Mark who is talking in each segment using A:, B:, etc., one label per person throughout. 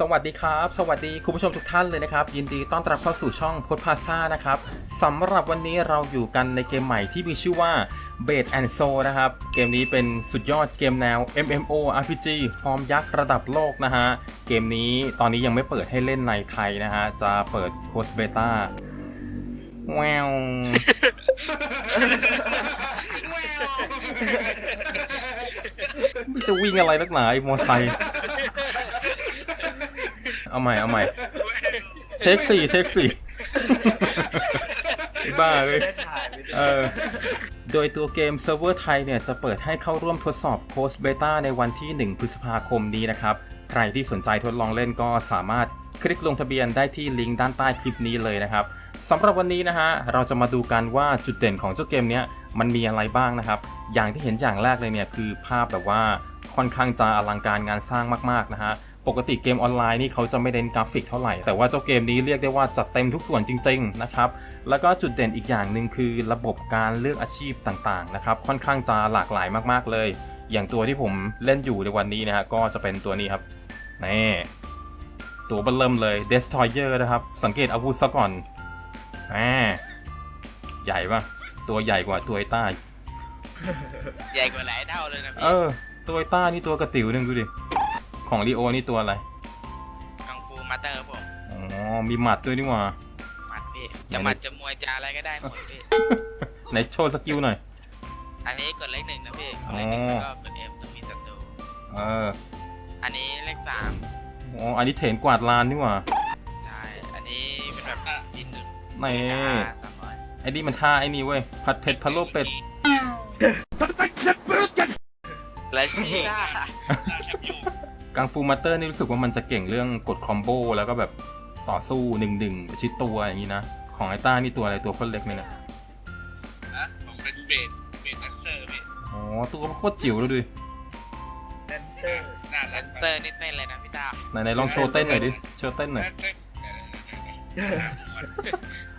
A: สวัสดีครับ สวัสดีคุณผู้ชมทุกท่านเลยนะครับ ยินดีต้อนรับเข้าสู่ช่องพดพาซ่านะครับสำหรับวันนี้เราอยู่กันในเกมใหม่ที่มีชื่อว่า b a d and Soul นะครับ เกมนี้เป็นสุดยอดเกมแนว MMO RPG ฟอร์มยักษ์ระดับโลกนะฮะ เกมนี้ตอนนี้ยังไม่เปิดให้เล่นในไทยนะฮะ จะเปิดโคสเบต้าแววมันจะวิ่งอะไรนักหนาไอ้มอไซค์ เอาใหม่เอาใหม่เทคสี่เทคสี่บ้าเลย เออ โดยตัวเกมเซิร์ฟเวอร์ไทยเนี่ย จะเปิดให้เข้าร่วมทดสอบโค้ s เบต้าในวันที่ 1 พฤษภาคมนี้นะครับ ใครที่สนใจทดลองเล่นก็สามารถคลิกลงทะเบียนได้ที่ลิงก์ด้านใต้คลิปนี้เลยนะครับสำหรับวันนี้นะฮะ เราจะมาดูกันว่าจุดเด่นของเจ้าเกมเนี้ยมันมีอะไรบ้างนะครับ อย่างที่เห็นอย่างแรกเลยเนี่ยคือภาพแบบว่าค่อนข้างจะอลังการงานสร้างมากๆนะฮะ ปกติเกมออนไลน์นี่เขาจะไม่เน้นกราฟิกเท่าไหร่ แต่ว่าเจ้าเกมนี้เรียกได้ว่าจัดเต็มทุกส่วนจริง ๆ นะครับ แล้วก็จุดเด่นอีกอย่างหนึ่งคือระบบการเลือกอาชีพต่างๆ นะครับ ค่อนข้างจะหลากหลายมากๆเลย อย่างตัวที่ผมเล่นอยู่ในวันนี้นะฮะก็จะเป็นตัวนี้ครับนี่ตัวเบลเริ่มเลย Destroyer นะครับ สังเกตอาวุธซะก่อนแหมใหญ่ปะตัวใหญ่กว่าตัวไอ้ต้าอีก
B: ใหญ่กว่าหลายเท่าเลยนะพี่
A: เออ ตัวไอ้ต้านี่ตัวกระติ๋วหนึงดูดิ ของลีโอนี่ตัวอะไร
B: กังฟูมาสเตอร์ครับผม
A: อ๋อมีหมัดด้วยนี่หว่า
B: หมัดพี่จะหมัดจะมวยจะอะไรก็ได้หมดพี่
A: ไหนโชว์สกิลหน่อย
B: อันนี้กดเลขหนึ่งนะพี่ก
A: อ๋
B: ด
A: อ
B: เลขหนึ่งแล้วก็กดเอฟต้องมีศัตรู
A: เออ
B: อันนี้เลขสาม
A: อ๋ออันนี้เถนกวาดลานนี่หว่า
B: ใช่อันนี้เป็นแบบดินหนึ่ง
A: นี่
B: สามร้อย
A: ไอ้นี่มันท่าไอ้นี่เว้ยผัดเผ็ดพะโล้เป็ด
B: และชี ก้า
A: กังฟูมาสเตอร์นี่รู้สึกว่ามันจะเก่งเรื่องกดคอมโบแล้วก็แบบต่อสู้หนึ่งหนึ่งประชิดตัวอย่างนี้นะ ของไอ้ต้านี่ตัวอะไรตัวคนเล็กเนี่ยนะ
C: นะผมเป็นเบสเบสนักเซอร์พี่
A: อ๋อตัวมันโคตรจิ๋วเลยดูดิ
C: แดนเซอร์น่า
B: แด
C: รัก
B: นเซอร์นิดเต้นเลยนะพี่ตา
A: ไหนไหนลองโชว์เต้นหน่อยดิโชว์เต้นหน่อย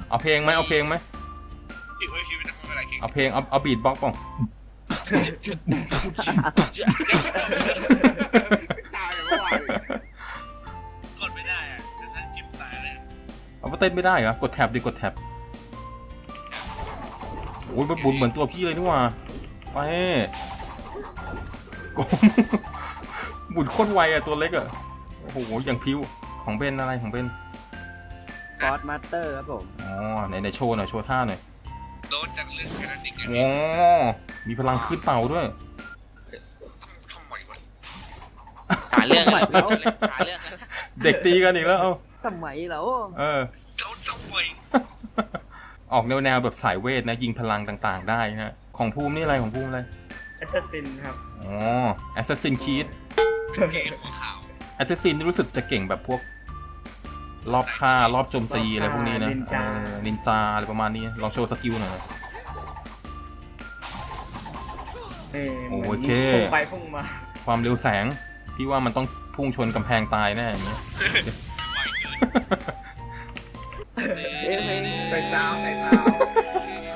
A: เอาเพลงไหมเอาเพลงไหม
C: จิ๋วไอ้คิวไม่ทำอะไรคิง
A: เอาเพลงเอาเอาบีทบ็อกซ์ป่ะ
C: กดไม่ได้อะเดี๋ยวท่านจิ้มสายเลย
A: เอามาเต้นไม่ได้เหรอกดแท็บดิกดแท็บโอ้ยมันบุนเหมือนตัวพี่เลยนี่หว่าไปโอ้โหบุนโคตรไวอะตัวเล็กอะโอ้โหอย่างพิ้วของเบนอะไรของเบน
D: กอดมาสเตอร์ครับผม
A: อ๋อไหนไหนโชว์หน่อยโชว์ท่าหน่อย
C: โดนจากเรื่องแค่นั้นเองไง
A: โอ้มีพลังขึ้นเต่าด้วย
B: เรื่องกันแล้วหาเรื่องกันแล้ว
A: เด็กตีกันอีกแล้วเอา
D: ทำไมเรา
A: เออ
C: เขาทำไม
A: ออกแนวแนวๆแบบสายเวทนะ ยิงพลังต่างๆ ได้นะของภูมินี่อะไรของภูมิอะไร
E: แอสซัสซินครับ
A: อ๋อ Assassin Creed
C: เป็นเกมหัวขาว
A: Assassin นี่รู้สึกจะเก่งแบบพวก รอบฆ่ารอบโจมตีอะไรพวกนี้นะ
E: นินจา
A: เออนินจาอะไรประมาณนี้ลองโชว์สกิลหน่อย
E: เออ
A: โอ
E: เหมือน
A: เค
E: พุ่งไปพุ่งมา
A: ความเร็วแสง พี่ว่ามันต้องพุ่งชนกำแพงตายแน่อย่างเงี้ย
D: เอ๊ะเพลง
C: ใส่ซาวใส่ซาว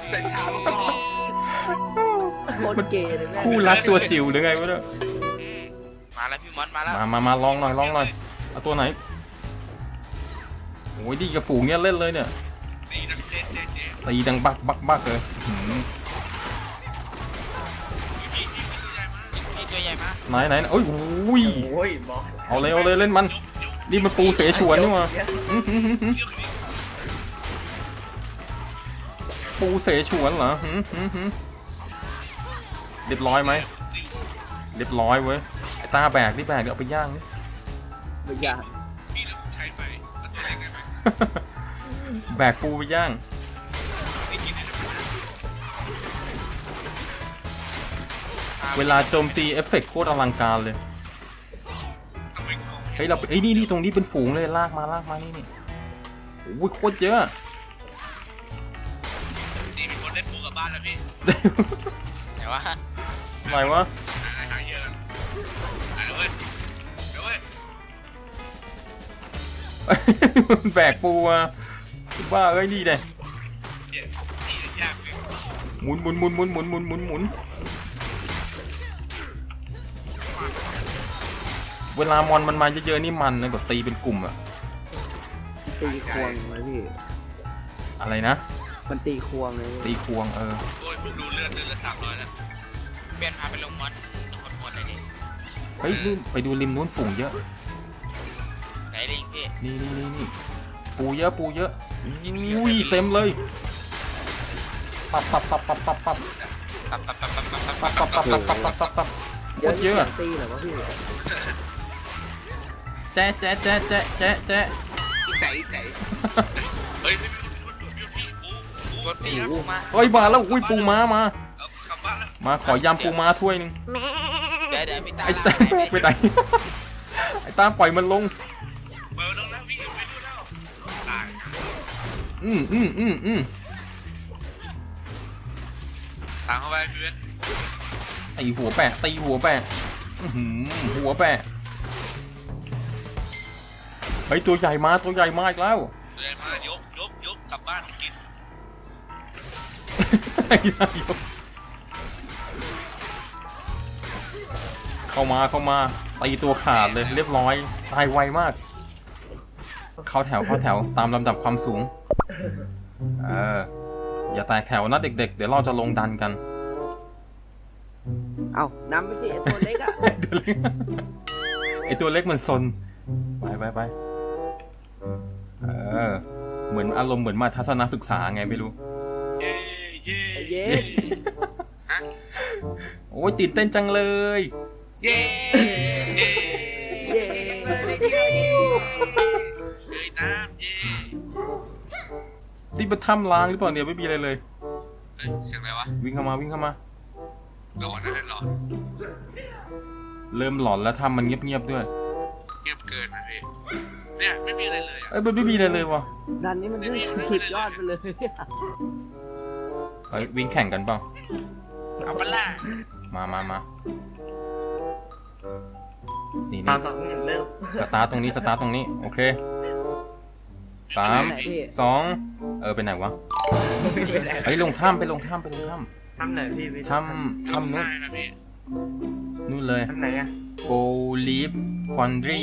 C: ใส่ซาวแล้วก็
D: โคตรเกย์เลยแม่
A: คู่รักตัวจิ๋วหรือไงวะเนี่ย
B: มาแล้วพี่มอนมาแล้ว
A: มามามาลองหน่อยลองหน่อยเอาตัวไหนโอ้ยดีกับฝูงเนี้ยเล่นเลยเนี่ย
C: ตีนักเล่นเจ๊เจ๊
A: ตีดังบักบักบักเลยหืม
C: พี่
B: ตัวใหญ่มาก
A: ไหนไหนโอ้ยอุ้ย
E: โอ้ยบอส
A: เอาเลยเอาเลยเล่นมันนี่มันปูเสฉวนนี่หว่าอื้อหือหือหือ
C: เรื่องนี้
A: ปูเสฉวนเหรอหืมหืมหืมเรียบร้อยไหมเรียบร้อยเว้ยไอ้ตาแบกนี่แบกเดี๋ยวเอาไปย่างนี่
D: ไม่อยาก
C: พี่แล้วใช้ไปแล้วตัวเล็กได้ไหม
A: แบกปูไปย่าง เวลาโจมตีเอฟเฟกต์โคตรอลังการเลย
C: ทำไมของ
A: เฮ้ยเราเอ้ยนี่นี่ตรงนี้เป็นฝูงเลยลากมาลากมานี่นี่โอ้ยโคตรเยอะ
C: นี่มีคนเล่นปูกับบ้านแล้วพี่
B: แต่ว่า
A: ไหนวะ
C: หาหาเยอะหาแล้วเว้ยเดี๋ยวเว้ย
A: แบกปูมาบ้าเอ้ยนี่เลย
C: เดี๋ยวนี่ยากเลย
A: หมุนหมุนหมุนหมุนหมุนหมุนหมุน เวลามอนมันมาเยอะๆนี่มันนะแบบตีเป็นกลุ่มอะ
D: ตีควงเลยพี่
A: อะไรนะ
D: มันตีควงเลย
A: ตีควงเออ
C: โอ้ยผมดูเลือดเลือดละสามร้อยนะ
B: เปลี่ยนพาไปลงมอนลงมอนมอนเลยดิ
A: เฮ้ยนู่นไปดูริมนู้นฝูงเยอะ
B: ไหนลิงพี่
A: นี่นี่นี่นี่ปูเยอะปูเยอะอุ้ยเต็มเลยปับปับปับปับปับปับ
B: ตับตับตับตับตับตับ
A: ปับปับปับปับปับปับปับโคตรเยอะ
D: ตีเหรอวะพี่
A: แจ๊ะแจ๊ะแจ๊ะแจ๊ะแจ๊ะแจ๊ะ
C: อีใจอีใจเฮ้ยไม่มีคนดูพี่พี่ปูปู
B: รถพี่ปูมา
A: เฮ้ยมาแล้วอุ้ยปูม้ามา
C: เอากลับบ้านแล้ว
A: มาขอยำปูม้าถ้วยหนึง
B: เดี๋ยวเดี๋ยวพี่ตา
A: ไอ้ตาไปไหนไอ้ตาปล่อยมันลง
C: เปิดลงแล้วพี่ไม่ดูแล้วตาย
A: อืมอืมอืมอืม
C: ตามเข้าไปพี่เวท
A: ตีหัวแปะตีหัวแปะอื้อหือหัวแปะเฮ้ยตัวใหญ่มาตัวใหญ่มาอีกแล้ว
C: เดินมายกยกยกกลับบ้านไปกิน
A: เข้ามาเข้ามาตีตัวขาดเลยเรียบร้อยตายไวมาก เข้าแถวเข้าแถวตามลำดับความสูง เออ อย่าแตกแถวนะเด็ก ๆ เดี๋ยวเราจะลงดันกัน
D: เอ้านำไปสิไอ้ตัวเล็กอะ
A: ไอตัวเล็กมันซน ไปไปไป เออ เหมือนอารมณ์เหมือนมาทัศนศึกษาไงไม่รู้
C: เย้เย้
D: ไอ้เย้
A: โอ้ยตื่นเต้นจังเลย
C: เย้เย้
D: เย้
C: เย้น้ำเย้
A: นี่เป็นถ้ำล้างหรือเปล่าเนี่ยไม่มีอะไรเลย
C: เฮ้ยเสียงอะไรวะ
A: วิ่งเข้ามาวิ่งเข้ามา
C: หลอนนั่นหลอน
A: เริ่มหลอนแล้วถ้ำมันเงียบๆด้วย
C: เงียบเกินนะพี่ เนี่ยไม่มีอะไรเลยอะ
A: เอ้ยมันไม่มีอะไรเลยวะ
D: ดันนี้มันสุดยอดไปเลย
A: เฮ้ยวิ่งแข่งกันเปล่า
C: เอาปะล่ะ
A: มามามานี่
E: ตา
A: นี่
E: มสองหนึ่งเริ่ม
A: สตาร์ทตรงนี้สตาร์ทตรงนี้โอเคสาม
D: ไหนพี่
A: สองเออไปไหนวะเฮ้ยลงถ้ำไปลงถ้ำไปลงถ้
E: ทำไหนพี่พี่ำ
A: ถ้ำถ้ำนู้น
C: ได้นะพี่
A: นู่นเลย
E: ทำไหนอะ
A: Go Leave Foundry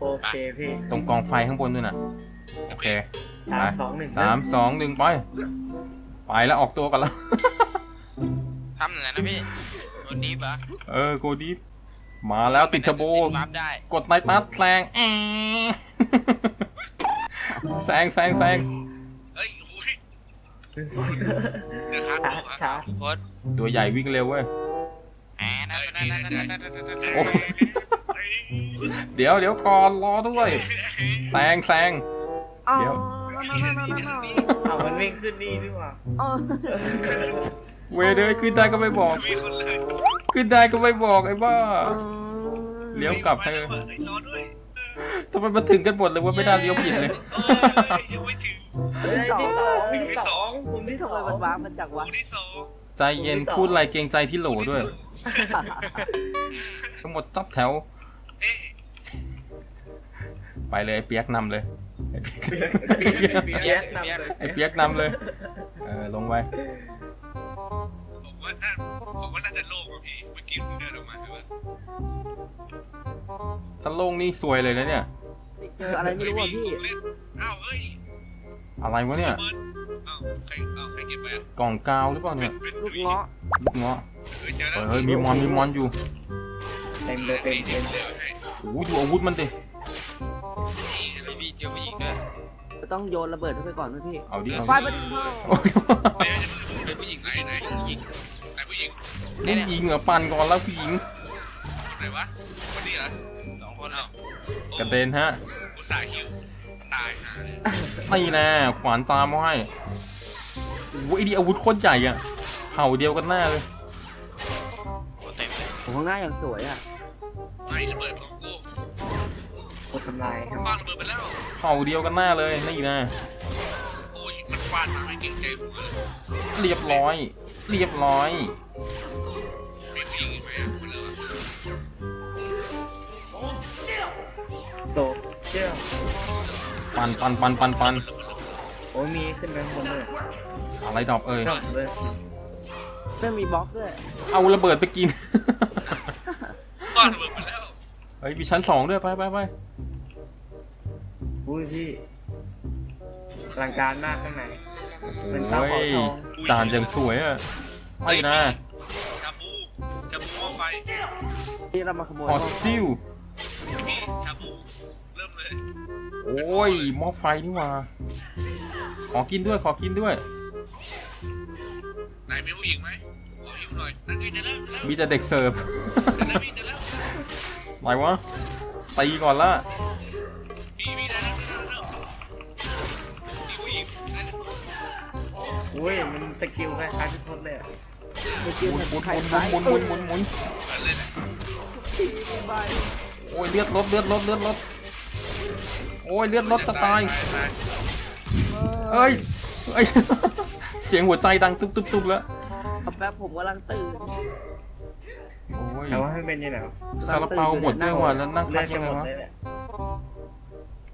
E: โอเคพี่
A: ตรงกองไฟข้างบนนู่นน่ะ โอเค
E: สามสองหนึ่ง
A: สามสองหนึ่งไป ไปแล้วออกตัวกันแล้ว
B: ทำไหนนะพี่โดนดีปะ
A: เออ Go Deep มาแล้วติดเทอร์โบ
B: ติดวาร์ปได้
A: กดไนตัสแซงแอะแซงแซงแซง
C: เฮ้ยโอ้ยเดี๋ยวครับ
E: ช้าช้า
B: โคตร
A: ตัวใหญ่วิ่งเร็วเว้ย
B: แหมนั่นนั่นนั่นนั่นนั่นนั่นนั่น
A: โอ้ย เดี๋ยวเดี๋ยวก่อนรอด้วยแซงแซงเดี๋ยว
E: เอามันวิ่งขึ้นนี่ดีกว่า
D: อ๋อ
A: เวยเลยขึ้นได้ก็ไม่บอก
C: มีคนเลย
A: ขึ้นได้ก็ไม่บอกไอ้บ้า เลี้ยวกลับ
C: ไป
A: เธอ
C: รอด้วย
A: ทำไมมาถึงกันหมดเลยว่าไม่ได้เลี้ยวผิดเลย
C: เออยังไม่ถึง
E: เฮ้ยที่สองที่สองผมที่ส
D: ทำ
E: อ
D: ไม
E: ง
D: มันว้างมันจากวะ
C: คู่ที่สอง
A: ใจเย็นพูดอะไรเกรงใจที่โหลด้วย ทั้งหมดจับแถว
C: เอ๊ะ
A: ไปเลยไอ้เปียกนำเลย
E: เปียกนำเลย
A: ไอ้เปียกนำเลยเออลงไว้
C: ผมว่าน่าผมว่าน่าจะโล่งกว่าพี่เมื่อกี้ผมเดินออกมาใช่ปะ
A: ถ้าโล่งนี่ซวยเลยนะเนี่ย
D: เจออะไรไม่รู้อะพี่
C: ผมเล่นอ้าวเฮ้ย
A: อะไรวะเนี่ย
C: เบิร์ดอ้าวใครอ้าวใครเก็บไปอะ
A: กล่องกาวหรือเปล่าเนี่ย
C: เป็น
D: ลูกเงาะ
A: ลูกเงาะ
C: เฮ้ยเจอแล้ว
A: เฮ้ยมีมอนมีมอนอยู่
E: เต็มเลยเต็มเต็ม
C: เดี๋ยวให้
A: โอ้โหดูอาวุธมันดิ
B: ไอพี่เจอผู้หญิงด้วย
D: จะต้องโยนระเบิดเข้าไปก่อนไหมพี่
A: เอาดิเอา
D: ไฟ
A: ดิ
D: ประดิษฐ์พ่อ
A: โอ้ย
C: ไม่ใช่
B: เป็นผู้หญิง
C: ไหนไหน
B: ผู้หญิง
C: ไหนผู้หญิง
A: ผู้หญิงเหรอปั่นก่อนแล้วผู้หญิง
C: ไหนวะคนนี้เหรอ
B: สองคน
C: อ้าว
A: กระเด็นฮะ
C: อุตส่าห์หิวตายหาเลย
A: นี่แน่ขวานตามมาให้โอ้โหไอ้นี่อาวุธโคตรใหญ่อะเผ่าเดียวกันแน่เลย
B: โอ้เต็มเลย
D: ผมข้างหน้าอย่างสวยอะ
C: ไม่ระเบิดของ กู
E: กดทำลายครับ
C: บ้านระเบิดไปแล้ว
A: เผ่าเดียวกันแน่เลยนี่แน่
C: โอ้ยมันฟาดมาไม่เก่งใจผมเลย
A: เรียบร้อย เรียบร้อย
C: มีผู้หญิงอีกไหมอะหมดแล้วอะ
E: โตเชื่อ
A: ปันปันปันปันปัน
E: โอ้ยมีขึ้นไปข้างบนเลย
A: อะไรดอกเอ้ย
E: ชอบเลย
D: เรื่องมีบล็อกด้วย
A: เอาระเบิดไปกิน
C: บ้านระเบิดไปแล้ว
A: เฮ้ยมีชั้นสองด้วยไปไปไป
E: อุ้ยพี่อลังการมากข้างในเป็นเตา
A: โอ้
E: เผายทอง
A: ด่านยังสวยอะไปนะ
C: ชาบูชาบูหม้อไฟ
D: นี่เรามาขโมย
A: ฮอสติล
C: พี่ชาบูเริ่มเลย
A: โอ้ยหม้อไฟนี่หว่าขอกินด้วยขอกินด้วย
C: ไหนมีผู้หญิงไหมขอหิวหน่อยนั่นไงเจอแล้วเจอแล้ว
A: มีแต่เด็กเสิร์ฟ
C: เจอแล้วพี่เจอแล้ว
A: อะไรวะตีก่อนละ
C: พี่พี่ได้แล้วได้แล้วได้แล้วมีผู้หญิงได้แล้ว
E: อุ้ยมันสกิลคล้ายๆพี่ทศเลยอะ
D: เมื่อกี้
A: หมุนหมุน
D: ใคร
A: หมุนหมุนหมุนหมุนหมุน
C: เหมือนเลยแหละ
D: ไป
A: โอ้ยเลือดลดเลือดลดเลือดลดโอ้ยเลือดลดสไตล์
C: ตาย
A: เอ้ยเอ้ยเสียงหัวใจดังตุ๊บตุ๊บตุ๊บแล้ว
D: เอาแป๊บผมกำลังตื่น
A: โอ้ย
E: แต่ว่าให้เป็นยังไงวะ
A: ซาลาเปาหมดด้วยว่ะแล้วนั่ง
E: เลื
A: พั
E: อกด
A: ยั
E: จะ
A: งไง
E: หมด
A: วะ
E: เลยแหละ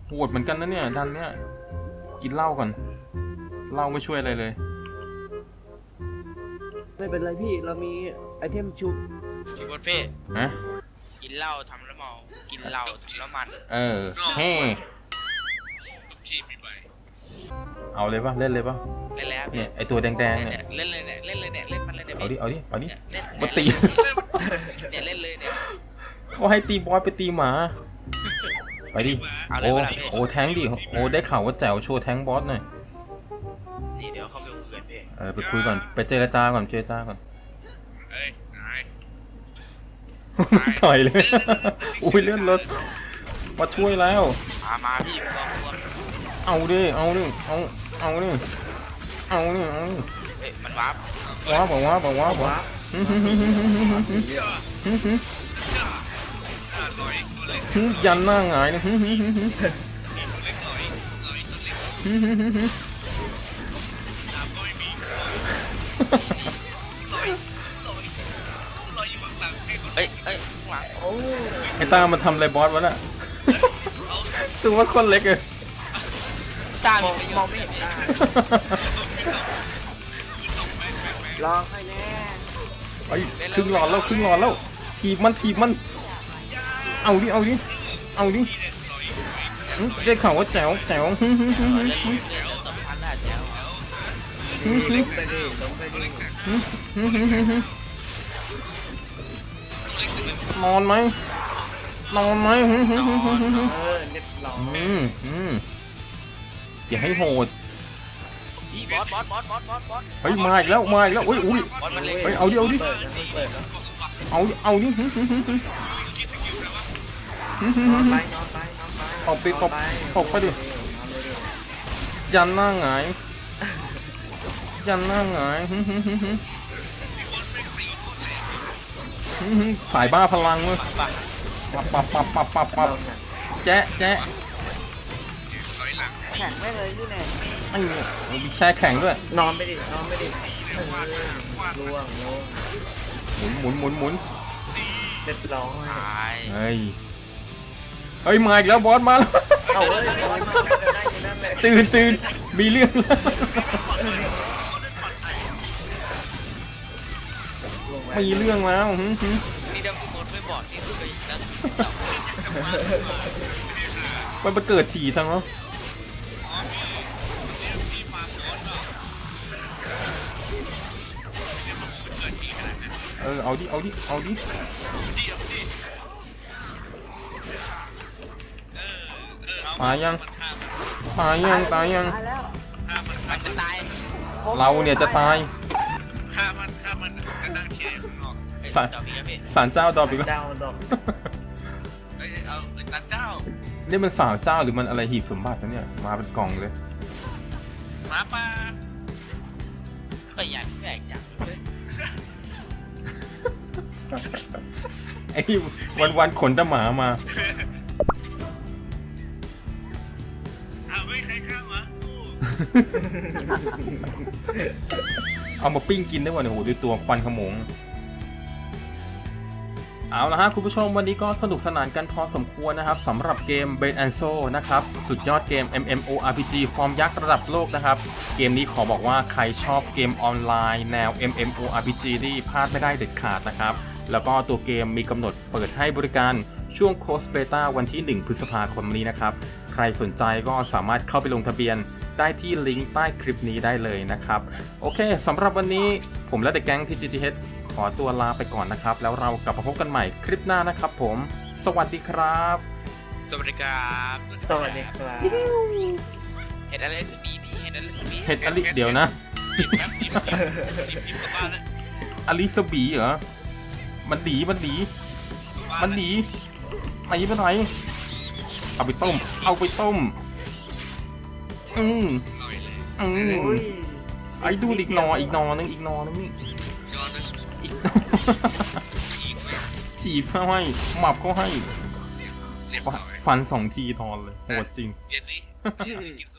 A: โหดเหมือนกันนะเนี่ยดันเนี่ย กินเหล้าก่อนเหล้าไม่ช่วยอะไรเลย
D: ไม่เป็นไรพี่เรามีไอเทมชุบ
B: พี่บดเพ่
A: ฮะ
B: กินเหล้าทำแล้วเมา กินเหล้าทำแล้วมัน
A: เออแฮ่ เอาเลยปะเล่นเลยปะ
B: เล่นแล้ว
A: เนี่ยไอตัวแดงๆ
B: เนี่ย
A: เนี่ย
B: เล่นเลยเนี่ยเล่นเลยเนี่ยเล่นมันเลยเนี่ย
A: เอาดิเอาดิเอาดิ
B: เนี่ยเล่น
A: มาตี
B: เนี่ยเล่นเลยเนี่ย
A: เขาให้ตีบอสไปตีหมาไปดิ
B: เอาเลย
A: โอ้
B: เวลาพี่
A: โอ้แทงค์ดิโอ้ได้ข่าวว่าแจ๋วโชว์แทงค์บอสหน่อย
B: นี่เดี๋ยวเข้าไปคุยกันพี่
A: เออไปคุยก่อนไปเจรจาก่อนเจรจาก่อน
C: เอ้ยนาย
A: ถอยเลยอุ้ยเลื่อนรถมาช่วยแล้ว
B: มามาพี่ตัวตัว
A: เอาดิเอาดิเอา เอานี่เอานี่เอานี่
B: เอ้ยมันวาร์ป
A: ว้าบอกว้าบอกว้าบอก
C: ยั
A: นหน้าหงาย
C: นะ
B: เอ้ยเอ้ย
E: โอ้
A: ไอ้ตามันทำไรบอสวะน่ะตัว่าคนเล็กเลย
B: ตาม
E: มอง
B: ไป
E: มองไม่เห็นหน้า
D: รอให้แน่
A: ไอ้ยครึ่งหลอดแล้วครึ่งหลอดแล้วถีบมันถีบมัน เอาดิเอาดิเอาดิหึได้ข่าวว่าแจ๋วแจ๋วหึหึหึหึ
B: เล่นเล่นเล่นสำคัญได้แจ๋ว
A: หึหึ
E: ล้มไปดิล้มไปดิ
A: หึหึหึหึหึนอนไหมนอนไหมหึหึหึหึหึหึ
E: เออเรียบร้อย
A: อืมอืม อย่าให้โหด
B: อีบอสบอสบอสบอสบอสบอส
A: เฮ้ยมาอีกแล้วมาอีกแล้วอุ้ยอุ้ย
B: บอสมันเล็ก
A: เฮ้ยเอาดิเอาดิ
E: เปิดนะมันเปิดแล้ว
A: เอาดิเอาดิหึหึหึหึหึหึ
E: น
A: หึ
E: อน
A: หึ
E: ไปนอนไปนอนไป
A: ตบไปตบ
E: นอน
A: ตบไปดิ
E: นอนเลยดิ
A: ยันหน้าหงายยันหน้าหงายหึหึหึหึหึหึสายบ้าพลังเว้ย
B: ปะ
A: ปับปับปับปับปับปับ
E: ลองน่ะ
A: แจ๊ะแจ๊ะ
C: ลอยหลัง
D: แข่งไม่เลยนี่แน่
A: ไอ้เนี่ยมีแช่แข็งด้วย
E: นอนไปดินอนไปดิเออล่วงล่วง
A: หมุนหมุนหมุนหมุน
E: เรียบร้อย
B: ตาย
A: เฮ้ยเฮ้ยมาอีกแล้วบอสมาแล้ว
E: เอาเว้ยนอนมาจะได้อยู่นั่นแหละ
A: ตื่นตื่นมีเรื่องแล้ว
E: ลงไป
A: มีเรื่องแล้วหึหึ
B: นี่เดิมพี่บดไม่บอกนี่คือนะ
A: มันไปเกิดถี่จังเนาะ เออ เอาดิ เอาดิ เอาดิ ตายยัง ตายยัง ตายยัง
D: ตายแล้ว
B: มันจะตาย
A: เราเนี่ยจะตาย
C: ฆ่ามันฆ่ามันจะนั่งเชียร์ข้างนอก
B: เฮ้ย
A: สัตว์
B: จอพี่ครับพี่
A: สารเจ้าดอกอีกแล้ว
E: ดาวดอก
C: เอ้ยเอาไอ้ตันเจ้า
A: นี่มันสาวเจ้าหรือมันอะไรหีบสมบัตินะเนี่ย มาเป็นกล่องเลย
C: หมาป่า
B: ก็ใหญ่แปลกจัง
A: ไอ้วันวันๆขนแตะหมามา
C: เอาไม่ใครฆ่าหมากู
A: เอามาปิ้งกินได้วันยโอ้โหดูตัวควันขโมง เอาละฮะคุณผู้ชมวันนี้ก็สนุกสนานกันพอสมควรนะครับสำหรับเกม b a n s o นะครับ สุดยอดเกม MMORPG ฟอร์มยักษ์ระดับโลกนะครับ เกมนี้ขอบอกว่าใครชอบเกมออนไลน์ แนว MMORPG นี่พลาดไม่ได้เด็ดขาดนะครับ แล้วก็ตัวเกมมีกำหนดเปิดให้บริการช่วงโคสเบต้าวันที่ 1 พฤษภาคมนี้นะครับ ใครสนใจก็สามารถเข้าไปลงทะเบียนได้ที่ลิงก์ใต้คลิปนี้ได้เลยนะครับ โอเคสำหรับวันนี้ผมและเดอะแก๊งที่ GTH ขอตัวลาไปก่อนนะครับ แล้วเรากลับมาพบกันใหม่คลิปหน้านะครับผม สวัสดีครับ
C: สวัสดีครับ
E: สวัสดีครับ
B: เห็นอะไรสุดดีดีเห็นอะไรสุดดี
A: เห็ดอลิเดี๋ยวนะ
C: รีบแป๊บรีบรีบรีบรีบกลับบ้านแล้ว
A: อลิสบีเหรอ มันดีมันดีมันดีไหนไปไหนเอาไปต้ม เอาไปต้ม อืม
C: อร่อยเลย
A: อืม
E: อุ้ย
A: ไอ้ดูอีกหนออีกหนอนึงอีกหนอนึงนี่
C: นอนเลย
A: อีก
C: อีกเลย
A: จีบเขาให้หมับเขาให้
C: เรียบ
A: ฟัน
C: ร้อย
A: ฟันสองทีทอนเลยโหดจริง
C: เย็นนี้กิน